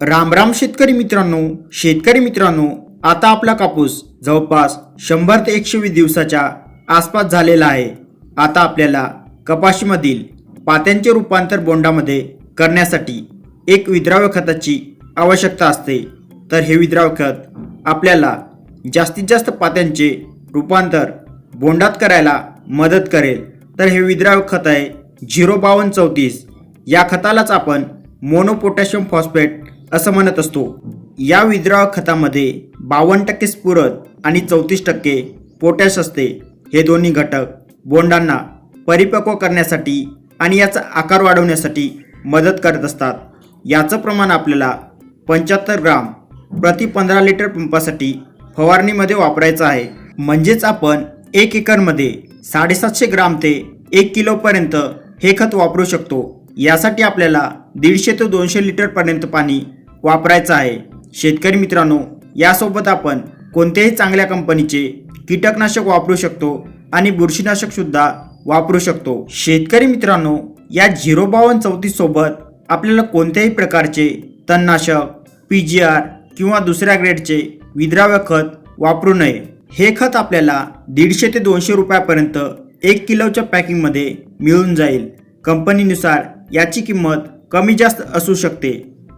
राम राम शेतकरी मित्रांनो शेतकरी मित्रांनो आता आपला कापूस जवळपास शंभर ते एकशे वीस दिवसाच्या आसपास झालेला आहे. आता आपल्याला कपाशीमधील पात्यांचे रूपांतर बोंडामध्ये करण्यासाठी एक विद्राव्य खताची आवश्यकता असते. तर हे विद्राव्य खत आपल्याला जास्तीत जास्त पात्यांचे रूपांतर बोंडात करायला मदत करेल. तर हे विद्राव्य खत आहे झिरो बावन्न चौतीस. या खतालाच आपण मोनोपोटॅशियम फॉस्फेट असं म्हणत असतो. या विद्राव खतामध्ये बावन्न टक्के स्फुरद आणि चौतीस टक्के पोटॅश असते. हे दोन्ही घटक बोंडांना परिपक्व करण्यासाठी आणि याचा आकार वाढवण्यासाठी मदत करत असतात. याचं प्रमाण आपल्याला पंच्याहत्तर ग्राम प्रति पंधरा लिटर पंपासाठी फवारणीमध्ये वापरायचं आहे. म्हणजेच आपण एक एकरमध्ये साडेसातशे ग्राम ते एक किलोपर्यंत हे खत वापरू शकतो. यासाठी आपल्याला दीडशे ते दोनशे लिटरपर्यंत पाणी वापरायचं आहे. शेतकरी मित्रांनो यासोबत आपण कोणत्याही चांगल्या कंपनीचे कीटकनाशक वापरू शकतो आणि बुरशीनाशकसुद्धा वापरू शकतो. शेतकरी मित्रांनो या झिरो बावन्न चौतीससोबत आपल्याला कोणत्याही प्रकारचे तणनाशक पी जी आर किंवा दुसऱ्या ग्रेडचे विद्राव्य खत वापरू नये. हे खत आपल्याला दीडशे ते दोनशे रुपयापर्यंत एक किलोच्या पॅकिंगमध्ये मिळून जाईल. कंपनीनुसार याची किंमत कमी जास्त असू शकते.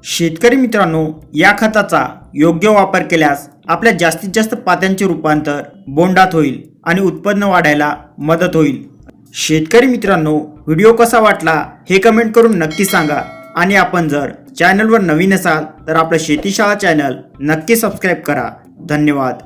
शेतकरी मित्रांनो या खताचा योग्य वापर केल्यास आपल्या जास्तीत जास्त पात्यांचे रूपांतर बोंडात होईल आणि उत्पन्न वाढायला मदत होईल. शेतकरी मित्रांनो व्हिडिओ कसा वाटला हे कमेंट करून नक्की सांगा आणि आपण जर चॅनलवर नवीन असाल तर आपलं शेतीशाळा चॅनल नक्की सबस्क्राईब करा. धन्यवाद.